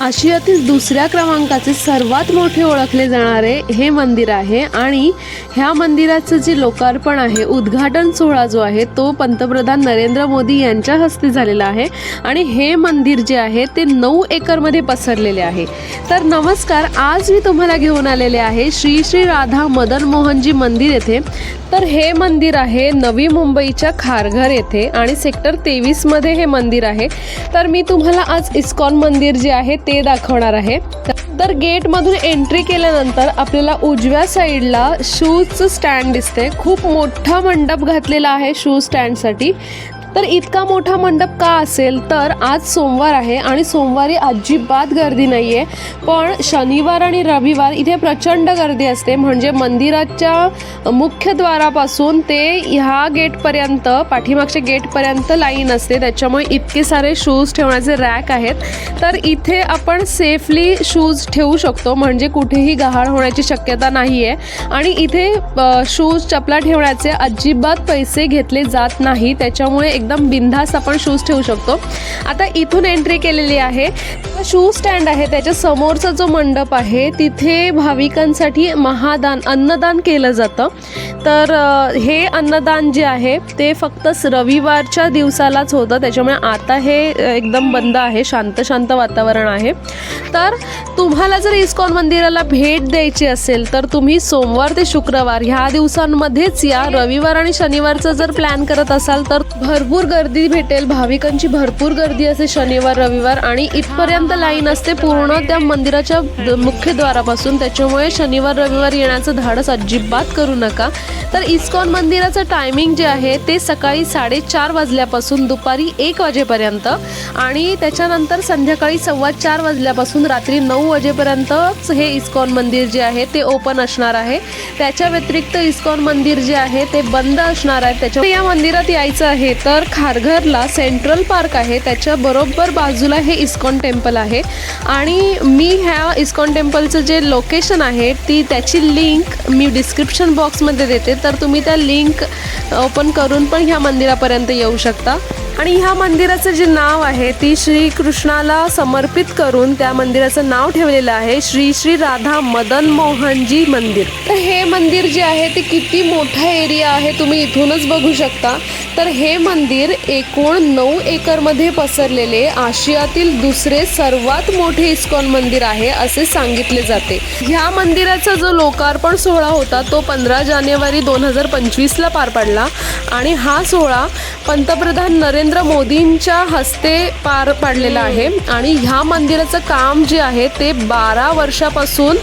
आशियातील दुसऱ्या क्रमांकाचे सर्वात मोठे ओळखले जाणारे हे मंदिर आहे आणि ह्या मंदिराचं जे लोकार्पण आहे उद्घाटन सोहळा जो आहे तो पंतप्रधान नरेंद्र मोदी यांच्या हस्ते झालेला आहे. आणि हे मंदिर जे आहे ते नऊ एकरमध्ये पसरलेले आहे. तर नमस्कार आज मी तुम्हाला घेऊन आलेले आहे श्री श्री राधा मदन मोहनजी मंदिर येथे. तर हे मंदिर आहे नवी मुंबईच्या खारघर येथे आणि सेक्टर तेवीसमध्ये हे मंदिर आहे. तर मी तुम्हाला आज इस्कॉन मंदिर जे आहे ते दाखवणार आहे. तर गेटमधून एंट्री केल्यानंतर आपल्याला उजव्या साईडला शूजचं स्टँड दिसते खूप मोठा मंडप घातलेला आहे शूज स्टँडसाठी तर इतका मोठा मंडप का असेल? तर आज सोमवार आहे आणि सोमवारी अजिबात गर्दी नाही आहे पण शनिवार आणि रविवार इथे प्रचंड गर्दी असते. म्हणजे मंदिराच्या मुख्यद्वारापासून ते ह्या गेटपर्यंत पाठीमागच्या गेटपर्यंत लाईन असते. त्याच्यामुळे इतके सारे शूज ठेवण्याचे रॅक आहेत. तर इथे आपण सेफली शूज ठेवू शकतो. म्हणजे कुठेही गहाळ होण्याची शक्यता नाही आहे आणि इथे शूज चपला ठेवण्याचे अजिबात पैसे घेतले जात नाही. त्याच्यामुळे एकदम बिनधास्त आपण शूज ठेवू शकतो. आता इथून एंट्री केलेली आहे. शूज स्टँड आहे त्याच्या समोरचा जो मंडप आहे तिथे भाविकांसाठी महादान अन्नदान केलं जातं. तर हे अन्नदान जे आहे ते फक्त रविवारच्या दिवसालाच होतं. त्याच्यामुळे आता हे एकदम बंद आहे. शांत शांत वातावरण आहे. तर तुम्हाला जर इस्कॉन मंदिराला भेट द्यायची असेल तर तुम्ही सोमवार ते शुक्रवार ह्या दिवसांमध्येच या रविवार आणि शनिवारचा जर प्लॅन करत असाल तर भरपूर भरपूर गर्दी भेटेल. भाविकांची भरपूर गर्दी असते शनिवार रविवार आणि इथपर्यंत लाईन असते पूर्ण त्या मंदिराच्या मुख्यद्वारापासून मुख्य द्वारापासून. त्याच्यामुळे शनिवार रविवार येण्याचं धाडस अजिबात करू नका. तर इस्कॉन मंदिराचं टायमिंग जे आहे ते सकाळी साडेचार वाजल्यापासून दुपारी एक वाजेपर्यंत आणि त्याच्यानंतर संध्याकाळी सव्वा चार वाजल्यापासून रात्री नऊ वाजेपर्यंतच हे इस्कॉन मंदिर जे आहे ते ओपन असणार आहे. त्याच्या व्यतिरिक्त इस्कॉन मंदिर जे आहे ते बंद असणार आहे. त्याच्या या मंदिरात यायचं आहे तर खारघरला सेंट्रल पार्क आहे. त्याच्या बरोबर बाजूला हे इस्कॉन टेम्पल आहे. आणि मी ह्या इस्कॉन टेम्पलचं जे लोकेशन आहे ती त्याची लिंक मी डिस्क्रिप्शन बॉक्समध्ये देते. तर तुम्ही त्या लिंक ओपन करून पण ह्या मंदिरापर्यंत येऊ शकता. आणि ह्या मंदिराचं जे नाव आहे ती श्री कृष्णाला समर्पित करून त्या मंदिराचं नाव ठेवलेलं आहे श्री श्री राधा मदन मोहनजी मंदिर. तर हे मंदिर जे आहे ते किती मोठा एरिया आहे तुम्ही इथूनच बघू शकता. तर हे मंदिर एकूण नऊ एकरमध्ये पसरलेले आशियातील दुसरे सर्वात मोठे इस्कॉन मंदिर आहे असे सांगितले जाते. ह्या मंदिराचा जो लोकार्पण सोहळा होता तो पंधरा जानेवारी दोन हजार पंचवीसला पार पडला आणि हा सोहळा पंतप्रधान नरेंद्र मोदींच्या हस्ते पार पाडलेला आहे. आणि ह्या मंदिराचं काम जे आहे ते बारा वर्षापासून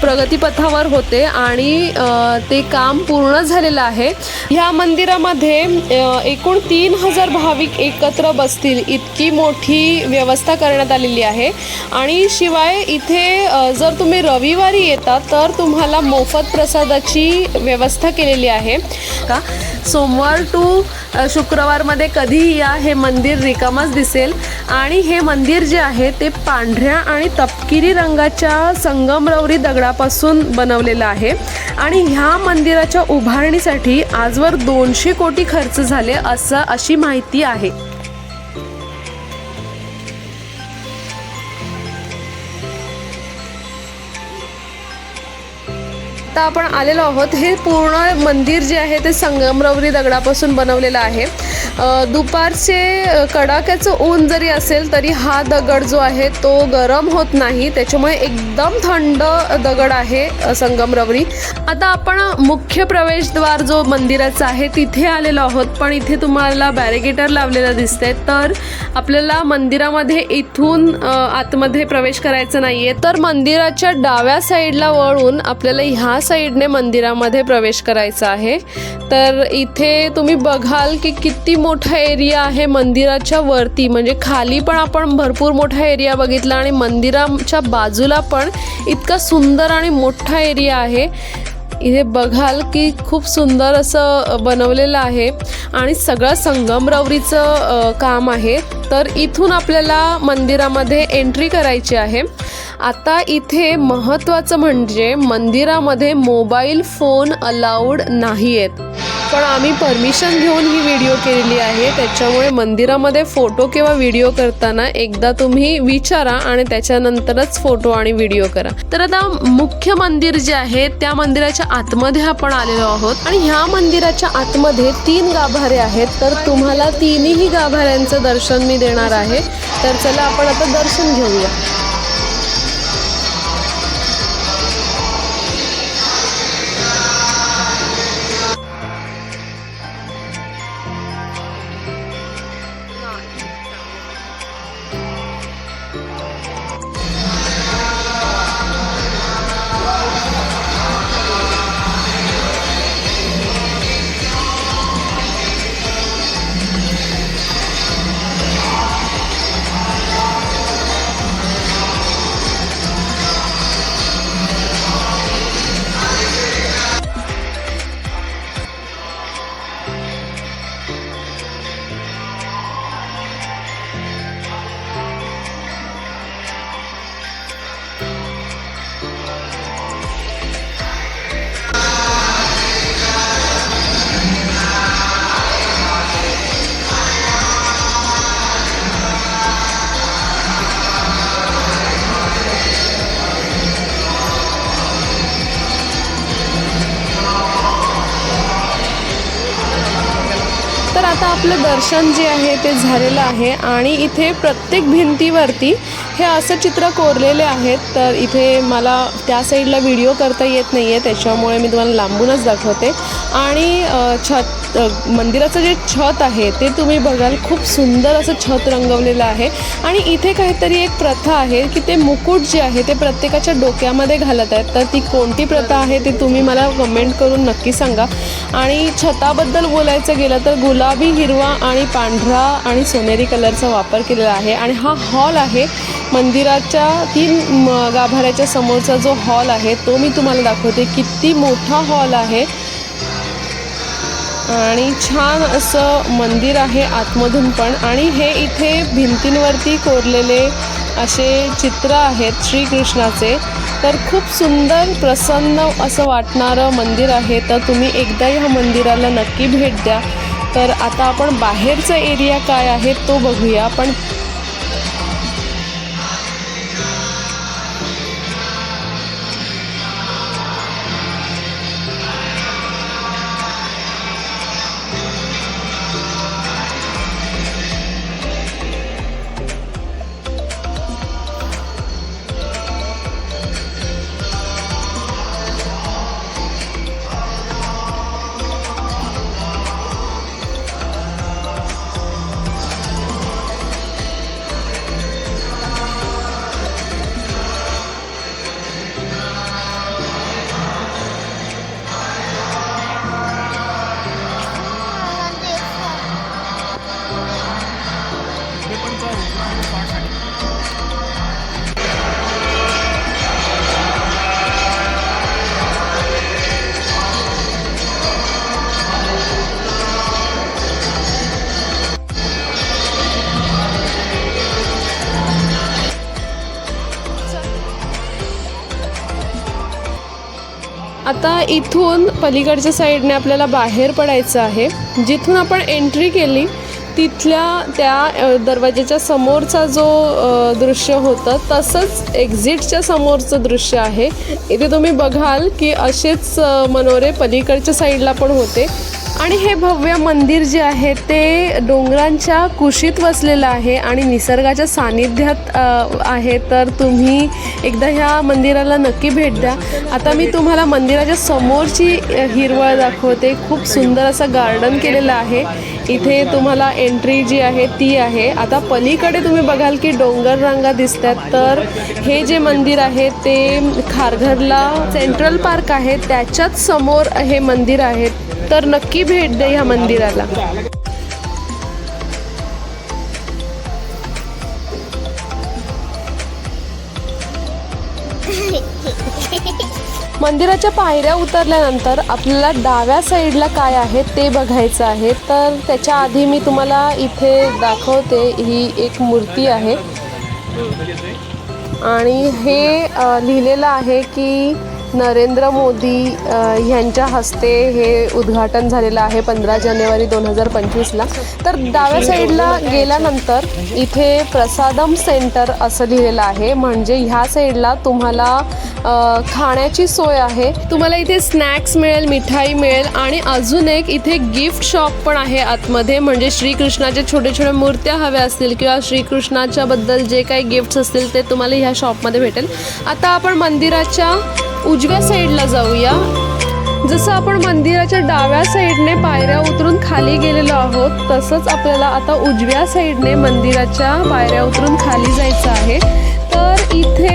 प्रगतीपथावर होते आणि ते काम पूर्ण झालेलं आहे. ह्या मंदिरामध्ये एकूण ती तीन हजार भाविक एकत्र बसतील. इतकी मोठी व्यवस्था करण्यात आलेली आहे. आणि शिवाय इथे जर तुम्ही रविवारी येता तर तुम्हाला मोफत प्रसादाची व्यवस्था केलेली आहे. का? सोमवार टू शुक्रवारमध्ये कधीही या हे मंदिर रिकामच दिसेल. आणि हे मंदिर जे आहे ते पांढऱ्या आणि तपकिरी रंगाच्या संगमरवरी दगडापासून बनवलेलं आहे. आणि ह्या मंदिराच्या उभारणीसाठी आजवर दोनशे कोटी खर्च झाले असं अशी माहिती आहे. आता आपण आलेलो आहोत. हे पूर्ण मंदिर जे आहे ते संगमरवरी दगडापासून बनवलेलं आहे. दुपारचे कडाक्याचं ऊन जरी असेल तरी हा दगड जो आहे तो गरम होत नाही. त्याच्यामुळे एकदम थंड दगड आहे संगमरवरी आता आपण मुख्य प्रवेशद्वार जो मंदिराचा आहे तिथे आलेलो आहोत. पण इथे तुम्हाला बॅरिगेटर लावलेला दिसतंय. तर आपल्याला मंदिरामध्ये इथून आतमध्ये प्रवेश करायचा नाहीये. तर मंदिराच्या डाव्या साईडला वळून आपल्याला ह्या साईडने मंदिरामध्ये प्रवेश करायचा आहे. तर इथे तुम्ही बघाल की किती मोठा एरिया आहे मंदिराच्या वरती. म्हणजे खाली पण आपण भरपूर मोठा एरिया बघितला आणि मंदिराच्या बाजूला पण इतका सुंदर आणि मोठा एरिया आहे. इथे बघाल की खूप सुंदर असं बनवलेलं आहे. आणि सगळं संगमरवरीचं काम आहे. तर इथून आपल्याला मंदिरामध्ये एंट्री करायची आहे. आता इथे महत्त्वाचं म्हणजे मंदिरामध्ये मोबाईल फोन अलाउड नाही आहेत पण आम्ही परमिशन घेऊन ही व्हिडिओ केलेली आहे. त्याच्यामुळे मंदिरामध्ये फोटो किंवा व्हिडिओ करताना एकदा तुम्ही विचारा आणि त्याच्यानंतरच फोटो आणि व्हिडिओ करा. तर आता मुख्य मंदिर जे आहे त्या मंदिराच्या आतमध्ये आपण आलेलो आहोत. आणि ह्या मंदिराच्या आतमध्ये तीन गाभारे आहेत. तर तुम्हाला तिन्ही गाभाऱ्यांचं दर्शन मी देणार आहे. तर चला आपण आता दर्शन घेऊया. आता आपलं दर्शन जे आहे ते झालेलं आहे आणि इथे प्रत्येक भिंतीवरती हे असं चित्र कोरलेले आहेत. तर इथे मला त्या साईडला व्हिडिओ करता येत नाही आहे त्याच्यामुळे मी तुम्हाला लांबूनच दाखवते. आणि छत मंदिराचं जे छत आहे ते तुम्ही बघाल. खूप सुंदर असं छत रंगवलेलं आहे. आणि इथे काहीतरी एक प्रथा आहे की ते मुकुट जे आहे ते प्रत्येकाच्या डोक्यामध्ये घालत आहेत. तर ती कोणती प्रथा आहे ते तुम्ही मला कमेंट करून नक्की सांगा. आणि छताबद्दल बोलायचं गेलं तर गुलाबी हिरवा आणि पांढरा आणि सोनेरी कलरचा वापर केलेला आहे. आणि हा हॉल आहे मंदिराच्या तीन गाभाऱ्याच्या समोरचा जो हॉल आहे तो मी तुम्हाला दाखवते. किती मोठा हॉल आहे. आणि छान असं मंदिर आहे आतमधून पण. आणि हे इथे भिंतींवरती कोरलेले असे चित्र आहेत श्रीकृष्णाचे. तर खूप सुंदर प्रसन्न असं वाटणारं मंदिर आहे. तर तुम्ही एकदा ह्या मंदिराला नक्की भेट द्या. तर आता आपण बाहेरचा एरिया काय आहे तो बघूया. पण आता इथून पलीकडच्या साईडने आपल्याला बाहेर पडायचं आहे. जिथून आपण एंट्री केली तिथल्या त्या दरवाज्याच्या दरवाजाच्या समोरचा जो दृश्य होतं तसंच एक्झिटच्या समोरचं दृश्य आहे. इथे तुम्ही बघाल की असेच मनोरे पलीकडच्या साईडला पण होते. आणि हे भव्य मंदिर जे आहे ते डोंगरांच्या कुशीत वसलेलं आहे आणि निसर्गाच्या सानिध्यात आहे. तर तुम्ही एकदा ह्या मंदिराला नक्की भेट द्या. आता मी तुम्हाला मंदिराच्या समोरची हिरवळ दाखवते. खूप सुंदर असं गार्डन केलेलं आहे. इथे तुम्हाला एंट्री जी आहे ती आहे. आता पलीकडे तुम्ही बघाल की डोंगर रांगा दिसतात. तर हे जे मंदिर आहे ते खारघरला सेंट्रल पार्क आहे. त्याच्याच समोर हे मंदिर आहे. तर नक्की भेट द्या ह्या मंदिराला. मंदिराच्या पायऱ्या उतरल्यानंतर आपल्याला डाव्या साईडला काय आहे ते बघायचं आहे. तर त्याच्या आधी मी तुम्हाला इथे दाखवते ही एक मूर्ती आहे. आणि हे लिहिलेलं आहे की नरेंद्र मोदी ह्यांच्या यांच्या हस्ते हे उद्घाटन झालेलं आहे पंधरा जानेवारी दोन हजार पंचवीसला. तर डाव्या साईडला गेल्यानंतर इथे प्रसादम सेंटर असं लिहिलेलं आहे. म्हणजे ह्या साईडला तुम्हाला खाण्याची सोय आहे. तुम्हाला इथे स्नॅक्स मिळेल मिठाई मिळेल आणि अजून एक इथे गिफ्ट शॉप पण आहे आतमध्ये. म्हणजे श्रीकृष्णाचे छोटे छोटे मूर्त्या हव्या असतील किंवा श्रीकृष्णाच्या बद्दल जे काही गिफ्ट्स असतील ते तुम्हाला ह्या शॉपमध्ये भेटेल. आता आपण मंदिराच्या उजव्या साईडला जाऊया. जसं आपण मंदिराच्या डाव्या साईडने पायऱ्या उतरून खाली गेलेलो आहोत तसंच आपल्याला आता उजव्या साईडने मंदिराच्या पायऱ्या उतरून खाली जायचं आहे. तर इथे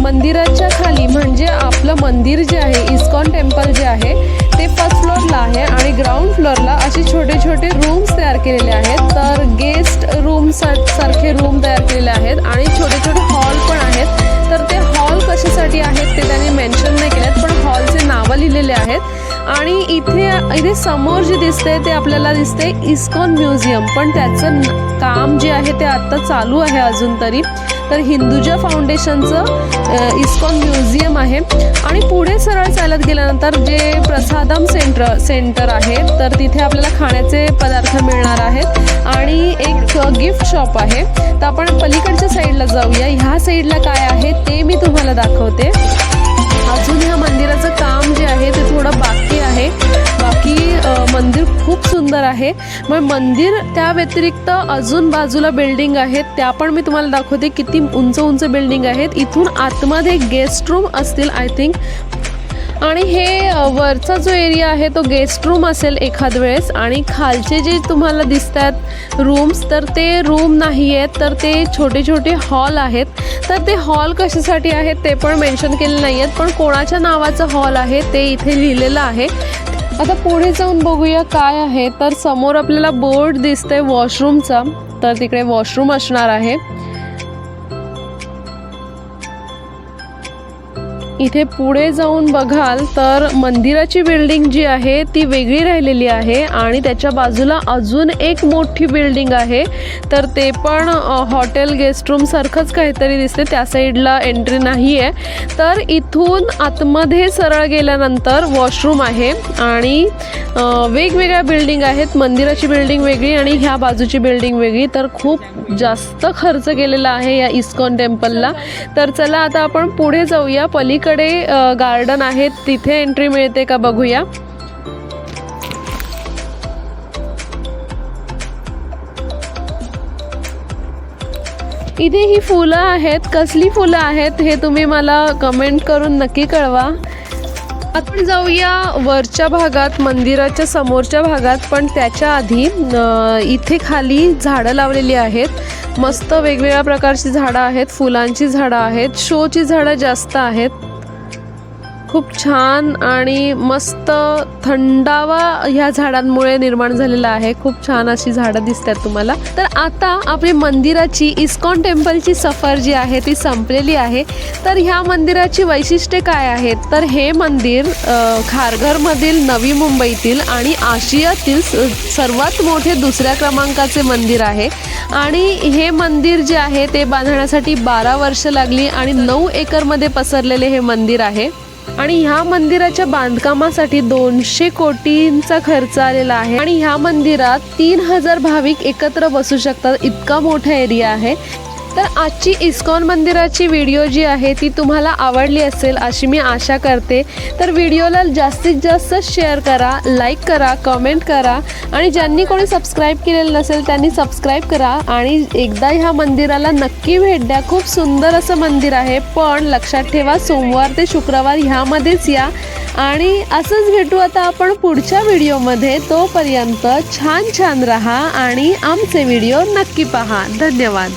मंदिराच्या खाली म्हणजे आपलं मंदिर जे आहे इस्कॉन टेम्पल जे आहे ते फर्स्ट फ्लोअरला आहे आणि ग्राउंड फ्लोअरला असे छोटे छोटे रूम्स तयार केलेले आहेत. तर गेस्ट रूम सारखे रूम तयार केलेले आहेत आणि छोटे छोटे हॉल पण आहेत. तर ते हॉल कशासाठी आहेत ते आहेत. आणि इथे इथे समोर जे दिसते ते आपल्याला दिसते इस्कॉन म्युझियम. पण त्याचं काम जे आहे ते आत्ता चालू आहे अजून तरी. तर हिंदुजा फाउंडेशनचं इस्कॉन म्युझियम आहे. आणि पुढे सरळ चालत गेल्यानंतर जे प्रसादम सेंटर सेंटर आहे तर तिथे आपल्याला खाण्याचे पदार्थ मिळणार आहेत. आणि एक गिफ्ट शॉप आहे. तर आपण पलीकडच्या साईडला जाऊया. ह्या साईडला काय आहे ते मी तुम्हाला दाखवते. अजून ह्या मंदिराचं काम आहे ते थोडं बाकी आहे. बाकी मंदिर खूप सुंदर आहे. मग मंदिर त्या व्यतिरिक्त अजून बाजूला बिल्डिंग आहेत त्या पण मी तुम्हाला दाखवते किती उंच उंच बिल्डिंग आहेत. इथून आतमध्ये गेस्ट रूम असतील आय थिंक आणि हे वरचा जो एरिया आहे तो गेस्ट रूम असेल एखाद वेळेस आणि खालचे जे तुम्हाला दिसतात रूम्स तर ते रूम नाही आहेत तर ते छोटे छोटे हॉल आहेत. तर ते हॉल कशासाठी आहेत ते पण मेन्शन केले नाही आहेत पण कोणाच्या नावाचं हॉल आहे ते इथे लिहिलेलं आहे. आता पुढे जाऊन बघूया काय आहे. तर समोर आपल्याला बोर्ड दिसतंय वॉशरूमचा तर तिकडे वॉशरूम असणार आहे. इथे पुढे जाऊन बघाल तर मंदिराची बिल्डिंग जी आहे ती वेगळी राहिलेली आहे आणि त्याच्या बाजूला अजून एक मोठी बिल्डिंग आहे. तर ते पण हॉटेल गेस्ट रूम सारखंच काहीतरी दिसते. त्या साईडला एंट्री नाही आहे तर इथून आतमध्ये सरळ गेल्यानंतर वॉशरूम आहे आणि वेगवेगळ्या बिल्डिंग आहेत. मंदिराची बिल्डिंग वेगळी आणि ह्या बाजूची बिल्डिंग वेगळी. तर खूप जास्त खर्च केलेला आहे या इस्कॉन टेम्पलला तर चला आता आपण पुढे जाऊया. पलीकडे गार्डन आहे तिथे एंट्री मिळते का बघूया. इथे ही फुलं आहेत कसली फुलं आहेत हे तुम्ही मला कमेंट करून नक्की कळवा. आपण जाऊया वरच्या भागात मंदिराच्या समोरच्या भागात पण त्याच्या आधी इथे खाली झाडं लावलेली आहेत. मस्त वेगवेगळ्या प्रकारची झाडं आहेत फुलांची झाडं आहेत शोची झाडं जास्त आहेत. खूप छान आणि मस्त थंडावा ह्या झाडांमुळे निर्माण झालेला आहे. खूप छान अशी झाडं दिसतात तुम्हाला. तर आता आपली मंदिराची इस्कॉन टेम्पलची सफर जी आहे ती संपलेली आहे. तर ह्या मंदिराची वैशिष्ट्ये काय आहेत? तर हे मंदिर खारघरमधील नवी मुंबईतील आणि आशियातील सर्वात मोठे दुसऱ्या क्रमांकाचे मंदिर आहे. आणि हे मंदिर जे आहे ते बांधण्यासाठी बारा वर्ष लागली आणि नऊ एकरमध्ये पसरलेले हे मंदिर आहे. आणि ह्या मंदिराच्या बांधकामासाठी दोनशे कोटींचा खर्च आलेला आहे. आणि ह्या मंदिरात तीन हजार भाविक एकत्र बसू शकतात. इतका मोठा एरिया आहे. तर आजची इस्कॉन मंदिराची व्हिडिओ जी आहे ती तुम्हाला आवडली असेल अशी मी आशा करते. तर व्हिडिओला जास्तीत जास्त शेअर करा लाईक करा कमेंट करा आणि ज्यांनी कोणी सबस्क्राईब केलेलं नसेल त्यांनी सबस्क्राईब करा आणि एकदा ह्या मंदिराला नक्की भेट द्या. खूप सुंदर असं मंदिर आहे पण लक्षात ठेवा सोमवार ते शुक्रवार ह्यामध्येच या आणि असंच भेटू आता आपण पुढच्या व्हिडिओमध्ये. तोपर्यंत छान छान राहा आणि आमचे व्हिडिओ नक्की पहा. धन्यवाद.